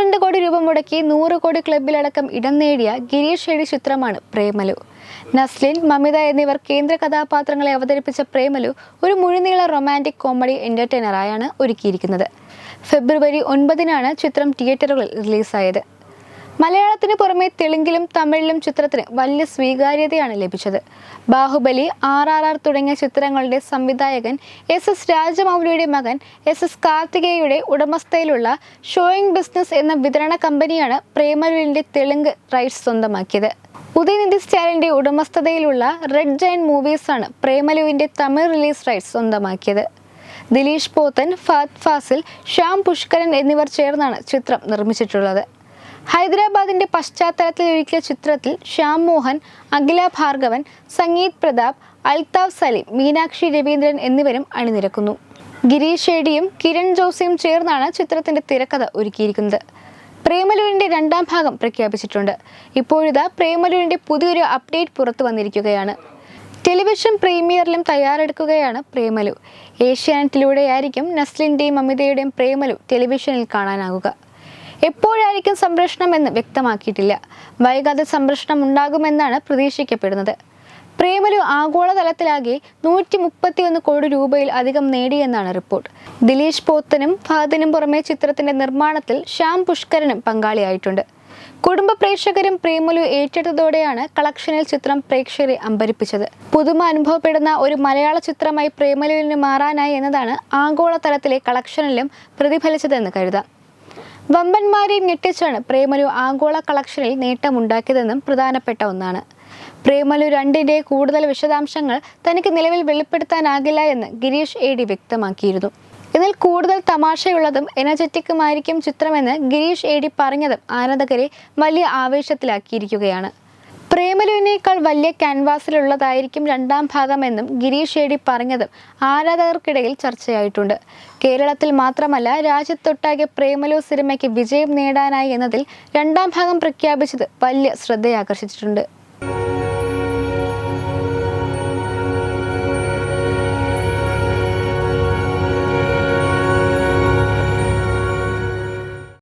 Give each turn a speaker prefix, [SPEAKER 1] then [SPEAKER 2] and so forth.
[SPEAKER 1] പന്ത്രണ്ട് കോടി രൂപ മുടക്കി നൂറ് കോടി ക്ലബിലടക്കം ഇടം നേടിയ ഗിരീഷ് ഷെഡി ചിത്രമാണ് പ്രേമലു. നസ്ലിൻ മമിത എന്നിവർ കേന്ദ്ര കഥാപാത്രങ്ങളെ അവതരിപ്പിച്ച പ്രേമലു ഒരു മുഴുനീള റൊമാന്റിക് കോമഡി എന്റർടൈനറായാണ് ഒരുക്കിയിരിക്കുന്നത്. ഫെബ്രുവരി ഒൻപതിനാണ് ചിത്രം തിയേറ്ററുകളിൽ റിലീസായത്. മലയാളത്തിന് പുറമെ തെലുങ്കിലും തമിഴിലും ചിത്രത്തിന് വലിയ സ്വീകാര്യതയാണ് ലഭിച്ചത്. ബാഹുബലി ആർ ആർ ആർ തുടങ്ങിയ ചിത്രങ്ങളുടെ സംവിധായകൻ എസ് എസ് രാജമൗലിയുടെ മകൻ എസ് എസ് കാർത്തികേയയുടെ ഉടമസ്ഥയിലുള്ള ഷോയിങ് ബിസിനസ് എന്ന വിതരണ കമ്പനിയാണ് പ്രേമലുവിന്റെ തെലുങ്ക് റൈറ്റ്സ് സ്വന്തമാക്കിയത്. ഉദയനിധി സ്റ്റാലിന്റെ ഉടമസ്ഥതയിലുള്ള റെഡ് ജൈൻ മൂവീസാണ് പ്രേമലുവിന്റെ തമിഴ് റിലീസ് റൈറ്റ്സ് സ്വന്തമാക്കിയത്. ദിലീഷ് പോത്തൻ ഫാത് ഫാസിൽ ശ്യാം പുഷ്കരൻ എന്നിവർ ചേർന്നാണ് ചിത്രം നിർമ്മിച്ചിട്ടുള്ളത്. ഹൈദരാബാദിന്റെ പശ്ചാത്തലത്തിൽ ഒരുക്കിയ ചിത്രത്തിൽ ശ്യാം മോഹൻ അഖില ഭാർഗവൻ സംഗീത് പ്രതാപ് അൽതാഫ് സലീം മീനാക്ഷി രവീന്ദ്രൻ എന്നിവരും അണിനിരക്കുന്നു. ഗിരീഷ് ഷെഡിയും കിരൺ ജോസിയും ചേർന്നാണ് ചിത്രത്തിന്റെ തിരക്കഥ ഒരുക്കിയിരിക്കുന്നത്. പ്രേമലുവിന്റെ രണ്ടാം ഭാഗം പ്രഖ്യാപിച്ചിട്ടുണ്ട്. ഇപ്പോഴിതാ പ്രേമലുവിന്റെ പുതിയൊരു അപ്ഡേറ്റ് പുറത്തു വന്നിരിക്കുകയാണ്. ടെലിവിഷൻ പ്രീമിയറിലും തയ്യാറെടുക്കുകയാണ് പ്രേമലു. ഏഷ്യാനെറ്റിലൂടെയായിരിക്കും നസ്ലിന്റെയും അമിതയുടെയും പ്രേമലു ടെലിവിഷനിൽ കാണാനാകുക. എപ്പോഴായിരിക്കും സംരക്ഷണം എന്ന് വ്യക്തമാക്കിയിട്ടില്ല. വൈകാതെ സംരക്ഷണം ഉണ്ടാകുമെന്നാണ് പ്രതീക്ഷിക്കപ്പെടുന്നത്. പ്രേമലു ആഗോളതലത്തിലാകെ നൂറ്റി മുപ്പത്തിയൊന്ന് കോടി രൂപയിൽ അധികം നേടിയെന്നാണ് റിപ്പോർട്ട്. ദിലീഷ് പോത്തനും ഫഹദിനും പുറമെ ചിത്രത്തിന്റെ നിർമ്മാണത്തിൽ ശ്യാം പുഷ്കരനും പങ്കാളിയായിട്ടുണ്ട്. കുടുംബ പ്രേക്ഷകരും പ്രേമലു ഏറ്റെടുത്തതോടെയാണ് കളക്ഷനിൽ ചിത്രം പ്രേക്ഷകരെ അമ്പരിപ്പിച്ചത്. പുതുമ അനുഭവപ്പെടുന്ന ഒരു മലയാള ചിത്രമായി പ്രേമലുവിന് മാറാനായി എന്നതാണ് ആഗോളതലത്തിലെ കളക്ഷനിലും പ്രതിഫലിച്ചതെന്ന് കരുതാം. വമ്പന്മാരെയും ഞെട്ടിച്ചാണ് പ്രേമലു ആഗോള കളക്ഷനിൽ നേട്ടമുണ്ടാക്കിയതെന്നും പ്രധാനപ്പെട്ട ഒന്നാണ്. പ്രേമലു രണ്ടിന്റെ കൂടുതൽ വിശദാംശങ്ങൾ തനിക്ക് നിലവിൽ വെളിപ്പെടുത്താനാകില്ല എന്ന് ഗിരീഷ് എ ഡി വ്യക്തമാക്കിയിരുന്നു. എന്നാൽ കൂടുതൽ തമാശയുള്ളതും എനർജറ്റിക്കുമായിരിക്കും ചിത്രമെന്ന് ഗിരീഷ് എ ഡി പറഞ്ഞതും ആരാധകരെ വലിയ ആവേശത്തിലാക്കിയിരിക്കുകയാണ്. പ്രേമലുവിനേക്കാൾ വലിയ ക്യാൻവാസിലുള്ളതായിരിക്കും രണ്ടാം ഭാഗമെന്നും ഗിരീഷ് ഏടി പറഞ്ഞതും ആരാധകർക്കിടയിൽ ചർച്ചയായിട്ടുണ്ട്. കേരളത്തിൽ മാത്രമല്ല രാജ്യത്തൊട്ടാകെ പ്രേമലു സിനിമയ്ക്ക് വിജയം നേടാനായി എന്നതിൽ രണ്ടാം ഭാഗം പ്രഖ്യാപിച്ചത് വലിയ ശ്രദ്ധയാകർഷിച്ചിട്ടുണ്ട്.